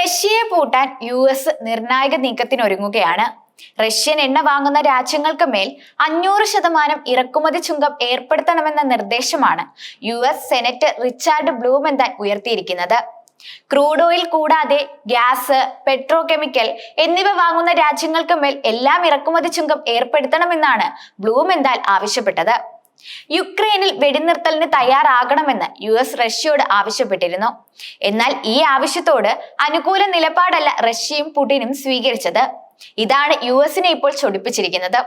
റഷ്യയെ പൂട്ടാൻ U S നിർണായക നീക്കത്തിനൊരുങ്ങുകയാണ്. റഷ്യൻ എണ്ണ വാങ്ങുന്ന രാജ്യങ്ങൾക്ക് മേൽ അഞ്ഞൂറ് ശതമാനം ഇറക്കുമതി ചുങ്കം ഏർപ്പെടുത്തണമെന്ന നിർദ്ദേശമാണ് U S senate Richard Bloom Blumenthal ഉയർത്തിയിരിക്കുന്നത്. Crude oil കൂടാതെ ഗ്യാസ് പെട്രോ കെമിക്കൽ എന്നിവ വാങ്ങുന്ന രാജ്യങ്ങൾക്ക് മേൽ എല്ലാം ഇറക്കുമതി ചുങ്കം ഏർപ്പെടുത്തണമെന്നാണ് ബ്ലൂം ബ്ലൂമെന്താൽ ആവശ്യപ്പെട്ടത്. യുക്രൈനിൽ വെടിനിർത്തലിന് തയ്യാറാകണമെന്ന് യു എസ് റഷ്യയോട് ആവശ്യപ്പെട്ടിരുന്നു. എന്നാൽ ഈ ആവശ്യത്തോട് അനുകൂല നിലപാടല്ല റഷ്യയും പുടിനും സ്വീകരിച്ചത്. ഇതാണ് യു എസിനെ ഇപ്പോൾ ചൊടിപ്പിച്ചിരിക്കുന്നത്.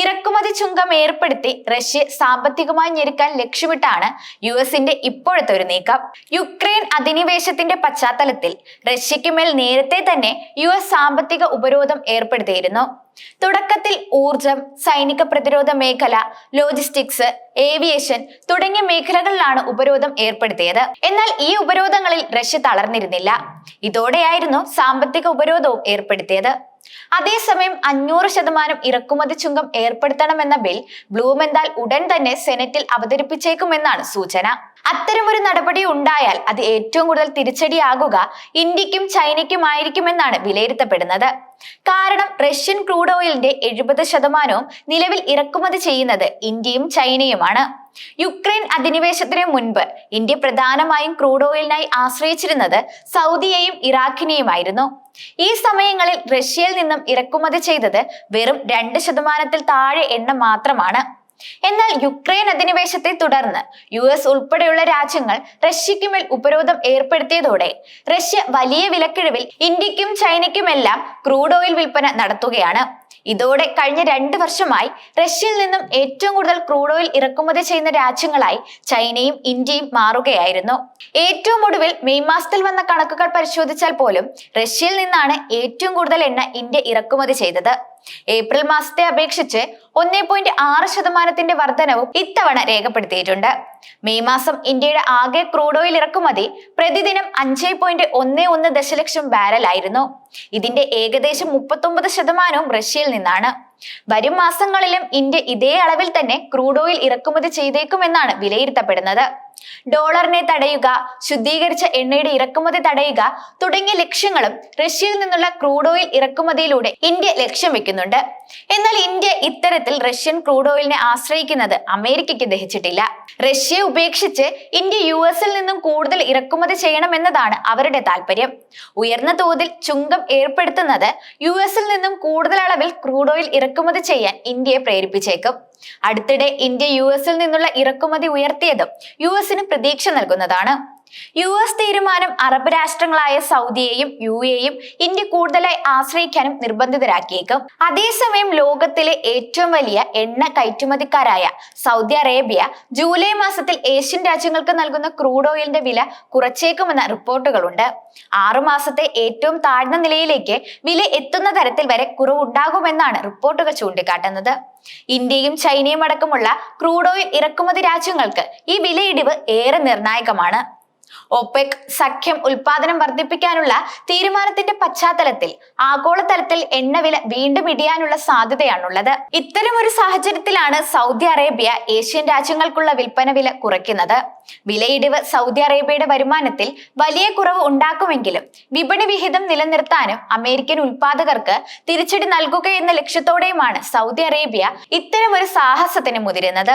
ഇറക്കുമതി ചുങ്കം ഏർപ്പെടുത്തി റഷ്യ സാമ്പത്തികമായി ഞെരുക്കാൻ ലക്ഷ്യമിട്ടാണ് യു എസിന്റെ ഇപ്പോഴത്തെ ഒരു നീക്കം. യുക്രൈൻ അധിനിവേശത്തിന്റെ പശ്ചാത്തലത്തിൽ റഷ്യയ്ക്ക് മേൽ നേരത്തെ തന്നെ യു സാമ്പത്തിക ഉപരോധം ഏർപ്പെടുത്തിയിരുന്നു. തുടക്കത്തിൽ ഊർജം സൈനിക പ്രതിരോധ മേഖല ലോജിസ്റ്റിക്സ് ഏവിയേഷൻ തുടങ്ങിയ മേഖലകളിലാണ് ഉപരോധം ഏർപ്പെടുത്തിയത്. എന്നാൽ ഈ ഉപരോധങ്ങളിൽ റഷ്യ തളർന്നിരുന്നില്ല. ഇതോടെയായിരുന്നു സാമ്പത്തിക ഉപരോധവും ഏർപ്പെടുത്തിയത്. അതേസമയം അഞ്ഞൂറ് ശതമാനം ഇറക്കുമതി ചുങ്കം ഏർപ്പെടുത്തണമെന്ന ബിൽ ബ്ലൂമെന്താൽ ഉടൻ തന്നെ സെനറ്റിൽ അവതരിപ്പിച്ചേക്കുമെന്നാണ് സൂചന. അത്തരമൊരു നടപടി ഉണ്ടായാൽ അത് ഏറ്റവും കൂടുതൽ തിരിച്ചടിയാകുക ഇന്ത്യക്കും ചൈനയ്ക്കും ആയിരിക്കുമെന്നാണ് വിലയിരുത്തപ്പെടുന്നത്. കാരണം റഷ്യൻ ക്രൂഡ് ഓയിലിന്റെ എഴുപത് ശതമാനവും നിലവിൽ ഇറക്കുമതി ചെയ്യുന്നത് ഇന്ത്യയും ചൈനയുമാണ്. യുക്രൈൻ അധിനിവേശത്തിന് മുൻപ് ഇന്ത്യ പ്രധാനമായും ക്രൂഡ് ഓയിലിനായി ആശ്രയിച്ചിരുന്നത് സൗദിയെയും ഇറാഖിനെയുമായിരുന്നു. ഈ സമയങ്ങളിൽ റഷ്യയിൽ നിന്നും ഇറക്കുമതി ചെയ്തത് വെറും രണ്ട് ശതമാനത്തിൽ താഴെ എണ്ണ മാത്രമാണ്. എന്നാൽ യുക്രൈൻ അധിനിവേശത്തെ തുടർന്ന് യു എസ് ഉൾപ്പെടെയുള്ള രാജ്യങ്ങൾ റഷ്യയ്ക്കുമേൽ ഉപരോധം ഏർപ്പെടുത്തിയതോടെ റഷ്യ വലിയ വിലക്കിഴിവിൽ ഇന്ത്യക്കും ചൈനയ്ക്കുമെല്ലാം ക്രൂഡ് ഓയിൽ വിൽപ്പന നടത്തുകയാണ്. ഇതോടെ കഴിഞ്ഞ രണ്ട് വർഷമായി റഷ്യയിൽ നിന്നും ഏറ്റവും കൂടുതൽ ക്രൂഡ് ഓയിൽ ഇറക്കുമതി ചെയ്യുന്ന രാജ്യങ്ങളായി ചൈനയും ഇന്ത്യയും മാറുകയായിരുന്നു. ഏറ്റവും ഒടുവിൽ മെയ് മാസത്തിൽ വന്ന കണക്കുകൾ പരിശോധിച്ചാൽ പോലും റഷ്യയിൽ നിന്നാണ് ഏറ്റവും കൂടുതൽ എണ്ണ ഇന്ത്യ ഇറക്കുമതി ചെയ്തത്. ഏപ്രിൽ മാസത്തെ അപേക്ഷിച്ച് ഒന്നേ പോയിന്റ് ആറ് ശതമാനത്തിന്റെ വർധനവും ഇത്തവണ രേഖപ്പെടുത്തിയിട്ടുണ്ട്. മെയ് മാസം ഇന്ത്യയുടെ ആകെ ക്രൂഡ് ഓയിൽ ഇറക്കുമതി പ്രതിദിനം അഞ്ചേ പോയിന്റ് ഒന്ന് ഒന്ന് ദശലക്ഷം ബാരൽ ആയിരുന്നു. ഇതിന്റെ ഏകദേശം മുപ്പത്തൊമ്പത് ശതമാനവും റഷ്യയിൽ നിന്നാണ്. വരും മാസങ്ങളിലും ഇന്ത്യ ഇതേ അളവിൽ തന്നെ ക്രൂഡ് ഓയിൽ ഇറക്കുമതി ചെയ്തേക്കുമെന്നാണ് വിലയിരുത്തപ്പെടുന്നത്. ഡോളറിനെ തടയുക ശുദ്ധീകരിച്ച എണ്ണയുടെ ഇറക്കുമതി തടയുക തുടങ്ങിയ ലക്ഷ്യങ്ങളും റഷ്യയിൽ നിന്നുള്ള ക്രൂഡ് ഓയിൽ ഇറക്കുമതിയിലൂടെ ഇന്ത്യ ലക്ഷ്യം വെക്കുന്നുണ്ട്. എന്നാൽ ഇന്ത്യ ഇത്തരത്തിൽ റഷ്യൻ ക്രൂഡ് ഓയിലിനെ ആശ്രയിക്കുന്നത് അമേരിക്കയ്ക്ക് ദഹിച്ചിട്ടില്ല. റഷ്യയെ ഉപേക്ഷിച്ച് ഇന്ത്യ യു എസിൽ നിന്നും കൂടുതൽ ഇറക്കുമതി ചെയ്യണമെന്നതാണ് അവരുടെ താല്പര്യം. ഉയർന്ന തോതിൽ ചുങ്കം ഏർപ്പെടുത്തുന്നത് യു എസിൽ നിന്നും കൂടുതൽ അളവിൽ ക്രൂഡ് ഓയിൽ ഇറക്കുമതി ചെയ്യാൻ ഇന്ത്യയെ പ്രേരിപ്പിച്ചേക്കും. അടുത്തിടെ ഇന്ത്യ യു എസിൽ നിന്നുള്ള ഇറക്കുമതി ഉയർത്തിയതും യു എസിന് പ്രതീക്ഷ നൽകുന്നതാണ്. യു എസ് തീരുമാനം അറബ് രാഷ്ട്രങ്ങളായ സൗദിയെയും യു എയും ഇന്ത്യ കൂടുതലായി ആശ്രയിക്കാനും നിർബന്ധിതരാക്കിയേക്കും. അതേസമയം ലോകത്തിലെ ഏറ്റവും വലിയ എണ്ണ കയറ്റുമതിക്കാരായ സൗദി അറേബ്യ ജൂലൈ മാസത്തിൽ ഏഷ്യൻ രാജ്യങ്ങൾക്ക് നൽകുന്ന ക്രൂഡ് ഓയിലിന്റെ വില കുറച്ചേക്കുമെന്ന റിപ്പോർട്ടുകളുണ്ട്. ആറുമാസത്തെ ഏറ്റവും താഴ്ന്ന നിലയിലേക്ക് വില എത്തുന്ന തരത്തിൽ വരെ കുറവുണ്ടാകുമെന്നാണ് റിപ്പോർട്ടുകൾ ചൂണ്ടിക്കാട്ടുന്നത്. ഇന്ത്യയും ചൈനയും അടക്കമുള്ള ക്രൂഡ് ഓയിൽ ഇറക്കുമതി രാജ്യങ്ങൾക്ക് ഈ വിലയിടിവ് ഏറെ നിർണായകമാണ്. ഒപെക് സഖ്യം ഉൽപാദനം വർദ്ധിപ്പിക്കാനുള്ള തീരുമാനത്തിന്റെ പശ്ചാത്തലത്തിൽ ആഗോളതലത്തിൽ എണ്ണവില വീണ്ടും ഇടിയാനുള്ള സാധ്യതയാണുള്ളത്. ഇത്തരം ഒരു സാഹചര്യത്തിലാണ് സൗദി അറേബ്യ ഏഷ്യൻ രാജ്യങ്ങൾക്കുള്ള വിൽപ്പന വില കുറയ്ക്കുന്നത്. വിലയിടിവ് സൗദി അറേബ്യയുടെ വരുമാനത്തിൽ വലിയ കുറവ് ഉണ്ടാക്കുമെങ്കിലും വിപണി വിഹിതം നിലനിർത്താനും അമേരിക്കൻ ഉൽപാദകർക്ക് തിരിച്ചടി നൽകുക എന്ന ലക്ഷ്യത്തോടെയുമാണ് സൗദി അറേബ്യ ഇത്തരം ഒരു സാഹസത്തിന് മുതിരുന്നത്.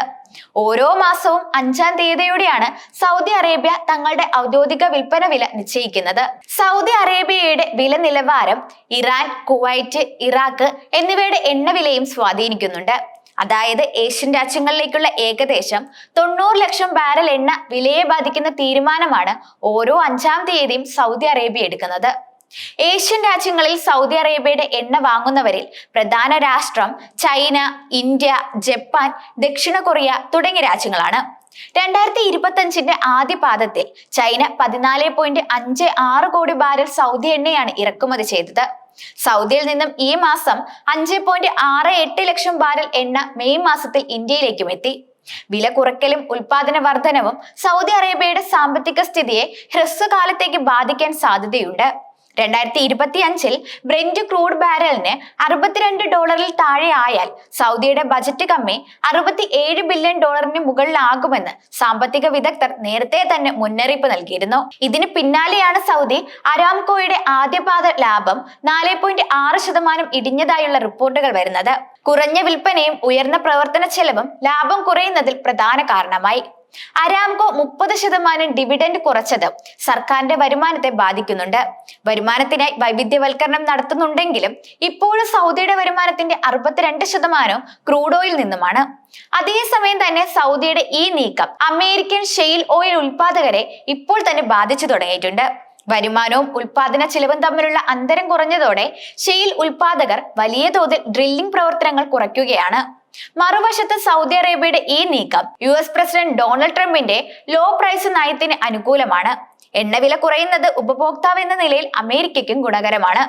ഓരോ മാസവും അഞ്ചാം തീയതിയോടെയാണ് സൗദി അറേബ്യ തങ്ങളുടെ ഔദ്യോഗിക വിൽപ്പന വില നിശ്ചയിക്കുന്നത്. സൗദി അറേബ്യയുടെ വില നിലവാരം ഇറാൻ കുവൈറ്റ് ഇറാഖ് എന്നിവയുടെ എണ്ണ വിലയും സ്വാധീനിക്കുന്നുണ്ട്. അതായത് ഏഷ്യൻ രാജ്യങ്ങളിലേക്കുള്ള ഏകദേശം തൊണ്ണൂറ് ലക്ഷം ബാരൽ എണ്ണ വിലയെ ബാധിക്കുന്ന തീരുമാനമാണ് ഓരോ അഞ്ചാം തീയതിയും സൗദി അറേബ്യ എടുക്കുന്നത്. ഏഷ്യൻ രാജ്യങ്ങളിൽ സൗദി അറേബ്യയുടെ എണ്ണ വാങ്ങുന്നവരിൽ പ്രധാന രാഷ്ട്രം ചൈന ഇന്ത്യ ജപ്പാൻ ദക്ഷിണ കൊറിയ തുടങ്ങിയ രാജ്യങ്ങളാണ്. രണ്ടായിരത്തി ഇരുപത്തി അഞ്ചിന്റെ ആദ്യ പാദത്തിൽ ചൈന പതിനാല് പോയിന്റ് അഞ്ച് ആറ് കോടി ബാരൽ സൗദി എണ്ണയാണ് ഇറക്കുമതി ചെയ്തത്. സൗദിയിൽ നിന്നും ഈ മാസം അഞ്ച് പോയിന്റ് ആറ് എട്ട് ലക്ഷം ബാരൽ എണ്ണ മെയ് മാസത്തിൽ ഇന്ത്യയിലേക്കും എത്തി. വില കുറയ്ക്കലും ഉൽപാദന വർധനവും സൗദി അറേബ്യയുടെ സാമ്പത്തിക സ്ഥിതിയെ ഹ്രസ്വകാലത്തേക്ക് ബാധിക്കാൻ സാധ്യതയുണ്ട്. രണ്ടായിരത്തി ഇരുപത്തി അഞ്ചിൽ ബ്രെന്റ് ക്രൂഡ് ബാരലിന് അറുപത്തിരണ്ട് ഡോളറിൽ താഴെ ആയാൽ സൗദിയുടെ ബജറ്റ് കമ്മി അറുപത്തി ഏഴ് ബില്യൺ ഡോളറിന് മുകളിലാകുമെന്ന് സാമ്പത്തിക വിദഗ്ധർ നേരത്തെ തന്നെ മുന്നറിയിപ്പ് നൽകിയിരുന്നു. ഇതിന് പിന്നാലെയാണ് സൗദി അരാംകോയുടെ ആദ്യപാദ ലാഭം നാല് പോയിന്റ് ആറ് ശതമാനം ഇടിഞ്ഞതായുള്ള റിപ്പോർട്ടുകൾ വരുന്നത്. കുറഞ്ഞ വിൽപ്പനയും ഉയർന്ന പ്രവർത്തന ചെലവും ലാഭം കുറയുന്നതിൽ പ്രധാന കാരണമായി. അരാംകോ മുപ്പത് ശതമാനം ഡിവിഡൻഡ് കുറച്ചത് സർക്കാരിന്റെ വരുമാനത്തെ ബാധിക്കുന്നുണ്ട്. വരുമാനത്തിനായി വൈവിധ്യവൽക്കരണം നടത്തുന്നുണ്ടെങ്കിലും ഇപ്പോഴും സൗദിയുടെ വരുമാനത്തിന്റെ അറുപത്തിരണ്ട് ശതമാനവും ക്രൂഡ് ഓയിൽ നിന്നുമാണ്. അതേസമയം തന്നെ സൗദിയുടെ ഈ നീക്കം അമേരിക്കൻ ഷെയിൽ ഓയിൽ ഉൽപാദകരെ ഇപ്പോൾ തന്നെ ബാധിച്ചു തുടങ്ങിയിട്ടുണ്ട്. വരുമാനവും ഉൽപാദന ചെലവും തമ്മിലുള്ള അന്തരം കുറഞ്ഞതോടെ ഷെയിൽ ഉൽപാദകർ വലിയ തോതിൽ ഡ്രില്ലിംഗ് പ്രവർത്തനങ്ങൾ കുറയ്ക്കുകയാണ്. മറുവശത്ത് സൗദി അറേബ്യയുടെ ഈ നീക്കം യു എസ് പ്രസിഡന്റ് ഡൊണാൾഡ് ട്രംപിന്റെ ലോ പ്രൈസ് നയത്തിന് അനുകൂലമാണ്. എണ്ണവില കുറയുന്നത് ഉപഭോക്താവ് എന്ന നിലയിൽ അമേരിക്കയ്ക്കും ഗുണകരമാണ്.